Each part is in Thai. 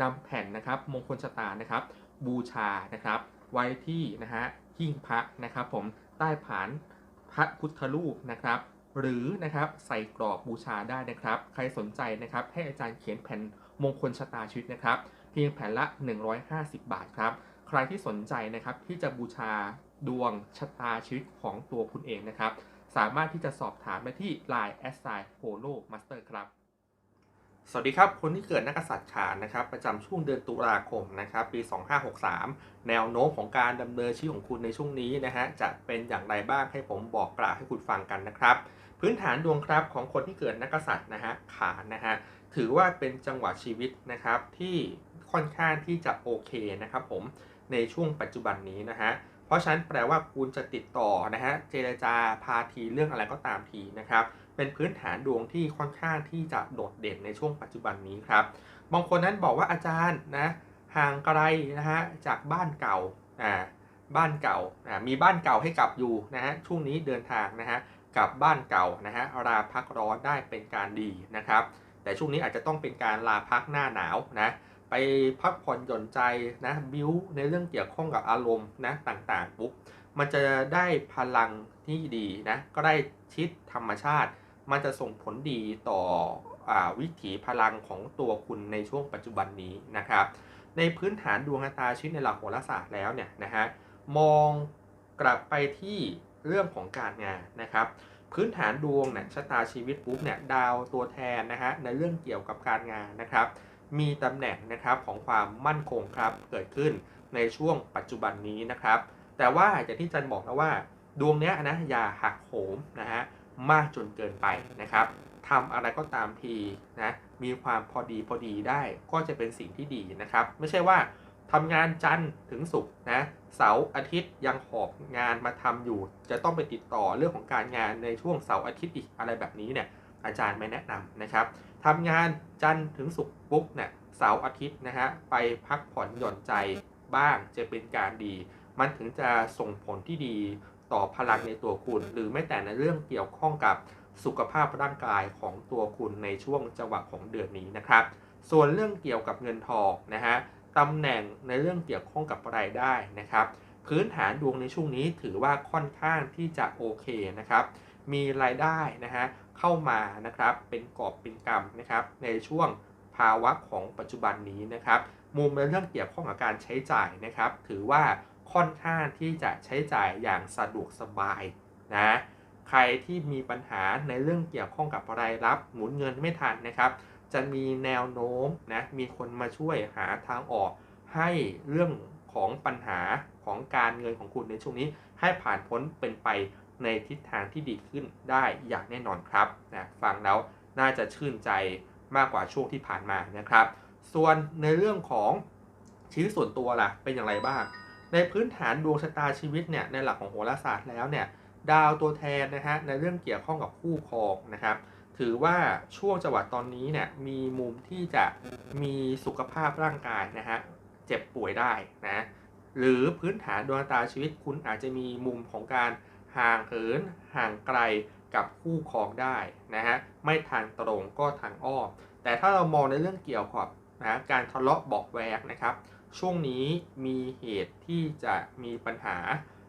นำแผ่นนะครับมงคลชะตานะครับ บูชานะครับ ไว้ที่นะฮะหิ้งพระนะครับผมใต้ผานพระพุทธรูปนะครับ หรือนะครับใส่กรอบบูชาได้นะครับ ใครสนใจนะครับให้อาจารย์เขียนแผ่นมงคลชะตาชีวิตนะครับ เพียงแผ่นละ 150 บาทครับ ใครที่สนใจนะครับที่จะบูชาดวงชะตาชีวิตของตัวคุณเองนะครับ สามารถที่จะสอบถามได้ที่ Line a s s i g n Polo Master ครับ สวัสดีครับ คนที่เกิดนักษัตริย์ขานนะครับประจำช่วงเดือนตุลาคมนะครับปี 2563 แนวโน้มของการดำเนินชีวิตของคุณในช่วงนี้นะฮะจะเป็นอย่างไรบ้างให้ผมบอกกล่าวให้คุณฟังกันนะครับ พื้นฐานดวงครับของคนที่เกิดนักกษัตริย์นะฮะขานนะฮะถือว่าเป็นจังหวะชีวิตนะครับที่ค่อนข้างที่จะโอเคนะครับผมในช่วงปัจจุบันนี้นะฮะ เพราะฉะนั้นแปลว่าคุณจะติดต่อนะฮะเจรจาพาทีเรื่องอะไรก็ตามทีนะครับเป็นพื้นฐานดวงที่ค่อนข้างที่จะโดดเด่นในช่วงปัจจุบันนี้ครับบางคนนั้นบอกว่าอาจารย์นะห่างไกลนะฮะจากบ้านเก่าอ่าบ้านเก่าอ่ามีบ้านเก่าให้กลับอยู่นะฮะช่วงนี้เดินทางนะฮะกลับบ้านเก่านะฮะลาพักร้อนได้เป็นการดีนะครับ แต่ช่วงนี้อาจจะต้องเป็นการลาพักหน้าหนาวนะ ไปพักผ่อนหย่อนใจนะบิวในเรื่องเกี่ยวข้องกับอารมณ์นะต่างๆปุ๊บมันจะได้พลังที่ดีนะก็ได้ชิดธรรมชาติ มันจะส่งผลดีต่ออวิถีพลังของตัวคุณในช่วงปัจจุบันนี้นะครับ ในพื้นฐานดวงชะตาชีวิตในหลักโหราศาสตร์แล้วเนี่ยนะฮะมองกลับไปที่เรื่องของการงานนะครับพื้นฐานดวงเนี่ยชะตาชีวิตปุ๊บเนี่ยดาวตัวแทนนะฮะในเรื่องเกี่ยวกับการงานนะครับ มีตำแหน่งนะครับของความมั่นคงครับเกิดขึ้นในช่วงปัจจุบันนี้นะครับ แต่ว่าอย่างที่จันบอกนะว่า ดวงเนี้ยนะอย่าหักโหมนะฮะมากจนเกินไปนะครับทำอะไรก็ตามทีนะมีความพอดีพอดีได้ก็จะเป็นสิ่งที่ดีนะครับ ไม่ใช่ว่าทำงานจันทร์ถึงศุกร์นะเสาร์อาทิตย์ยังหอบงานมาทำอยู่ จะต้องไปติดต่อเรื่องของการงานในช่วงเสาร์อาทิตย์อีกอะไรแบบนี้เนี่ย อาจารย์ไม่แนะนำนะครับทำงานจันทร์ถึงศุกร์ปุ๊บเนี่ยเสาร์อาทิตย์นะฮะไปพักผ่อนหย่อนใจบ้างจะเป็นการดี มันถึงจะส่งผลที่ดีต่อพลังในตัวคุณ หรือแม้แต่ในเรื่องเกี่ยวข้องกับสุขภาพร่างกายของตัวคุณในช่วงจังหวะของเดือนนี้นะครับ ส่วนเรื่องเกี่ยวกับเงินทองนะฮะตำแหน่งในเรื่องเกี่ยวข้องกับรายได้นะครับ พื้นฐานดวงในช่วงนี้ถือว่าค่อนข้างที่จะโอเคนะครับ มีรายได้นะฮะเข้ามานะครับเป็นกอบเป็นกำนะครับในช่วงภาวะของปัจจุบันนี้นะครับ มุมในเรื่องเกี่ยวข้องกับการใช้จ่ายนะครับ ถือว่าค่อนข้างที่จะใช้จ่ายอย่างสะดวกสบายนะใครที่มีปัญหาในเรื่องเกี่ยวข้องกับรายรับหมุนเงินไม่ทันนะครับ จะมีแนวโน้มนะมีคนมาช่วยหาทางออกให้เรื่องของปัญหาของการเงินของคุณในช่วงนี้ให้ผ่านพ้นเป็นไป ในทิศทางที่ดีขึ้นได้อย่างแน่นอนครับนะฟังแล้วน่าจะชื่นใจมากกว่าช่วงที่ผ่านมานะครับ ส่วนในเรื่องของชีวิตส่วนตัวล่ะเป็นอย่างไรบ้าง ในพื้นฐานดวงชะตาชีวิตเนี่ยในหลักของโหราศาสตร์แล้วเนี่ยดาวตัวแทนนะฮะในเรื่องเกี่ยวข้องกับคู่ครองนะครับถือว่าช่วงจังหวะตอนนี้เนี่ยมีมุมที่จะมีสุขภาพร่างกายนะฮะเจ็บป่วยได้นะหรือพื้นฐานดวงตาชีวิตคุณอาจจะมีมุมของการ ห่างเหิน ห่างไกลกับคู่ครองได้นะฮะไม่ทางตรงก็ทางอ้อมแต่ถ้าเรามองในเรื่องเกี่ยวกับนะการทะเลาะเบอกแวกนะครับ ช่วงนี้มีเหตุที่จะมีปัญหา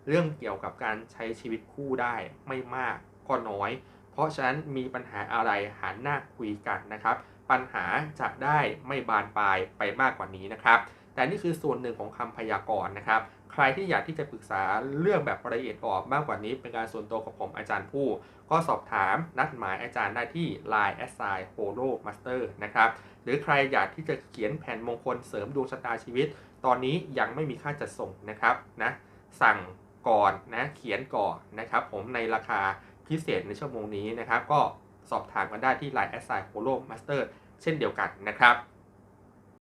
เรื่องเกี่ยวกับการใช้ชีวิตคู่ได้ไม่มากก็น้อย เพราะฉะนั้นมีปัญหาอะไรหันหน้าคุยกันนะครับ ปัญหาจะได้ไม่บานปลายไปมากกว่านี้นะครับ แต่นี่คือส่วนหนึ่งของคำพยากรณ์นะครับ ใครที่อยากที่จะปรึกษาเรื่องแบบละเอียดออกมากกว่านี้ เป็นการส่วนตัวกับผมอาจารย์ผู้ ก็สอบถามนัดหมายอาจารย์ได้ที่ Line a s i g n Holo Master นะครับ หรือใครอยากที่จะเขียนแผ่นมงคลเสริมดวงชะตาชีวิต ตอนนี้ยังไม่มีค่าจัดส่งนะครับนะสั่งก่อนนะเขียนก่อนนะครับ ผมในราคาพิเศษในชั่วโมงนี้นะครับ ก็สอบถามกันได้ที่ Line a s s i g n Holo Master เช่นเดียวกันนะครับ